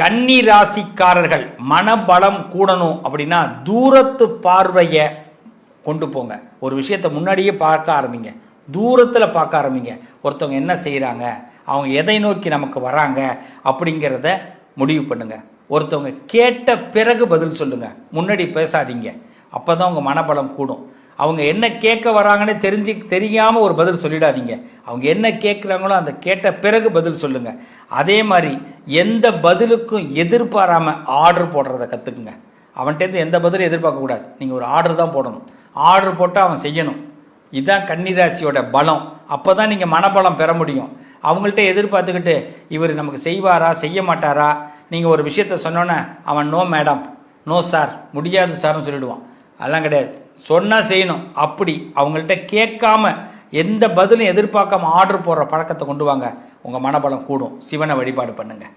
கன்னி ராசிக்காரர்கள் மனபலம் கூடணும் அப்படின்னா தூரத்து பார்வையை கொண்டு போங்க. ஒரு விஷயத்தை முன்னாடியே பார்க்க ஆரம்பிங்க. தூரத்தில் பார்க்க ஆரம்பிங்க. ஒருத்தவங்க என்ன செய்கிறாங்க அவங்க எதை நோக்கி நமக்கு வராங்க? அப்படிங்கிறத முடிவு பண்ணுங்க. ஒருத்தவங்க கேட்ட பிறகு பதில் சொல்லுங்க. முன்னாடி பேசாதீங்க. அப்போ தான் உங்கள் மனபலம் கூடும். அவங்க என்ன கேட்க வராங்கன்னு தெரிஞ்சு தெரியாமல் ஒரு பதில் சொல்லிடாதீங்க. அவங்க என்ன கேட்குறாங்களோ அந்த கேட்ட பிறகு பதில் சொல்லுங்கள் அதே மாதிரி எந்த பதிலுக்கும் எதிர்பாராமல் ஆர்டர் போடுறத கற்றுக்குங்க அவன்கிட்டருந்து எந்த பதிலும் எதிர்பார்க்கக்கூடாது நீங்கள் ஒரு ஆர்டர் தான் போடணும். ஆர்டர் போட்டால் அவன் செய்யணும். இதுதான் கன்னிராசியோட பலம். அப்போ தான் நீங்கள் மனபலம் பெற முடியும். அவங்கள்ட்ட எதிர்பார்த்துக்கிட்டு இவர் நமக்கு செய்வாரா செய்ய மாட்டாரா? நீங்கள் ஒரு விஷயத்த சொன்னோன்னே அவன் நோ மேடம். No sir. முடியாது சார்னு சொல்லிடுவான். அதெல்லாம் கிடையாது. சொன்னால் செய்யணும். அப்படி அவங்கள்ட்ட கேட்காம எந்த பதிலும் எதிர்பார்க்காம ஆர்டர் போடுற பழக்கத்தை கொண்டு வாங்க. உங்கள் மனபலம் கூடும். சிவனை வழிபாடு பண்ணுங்கள்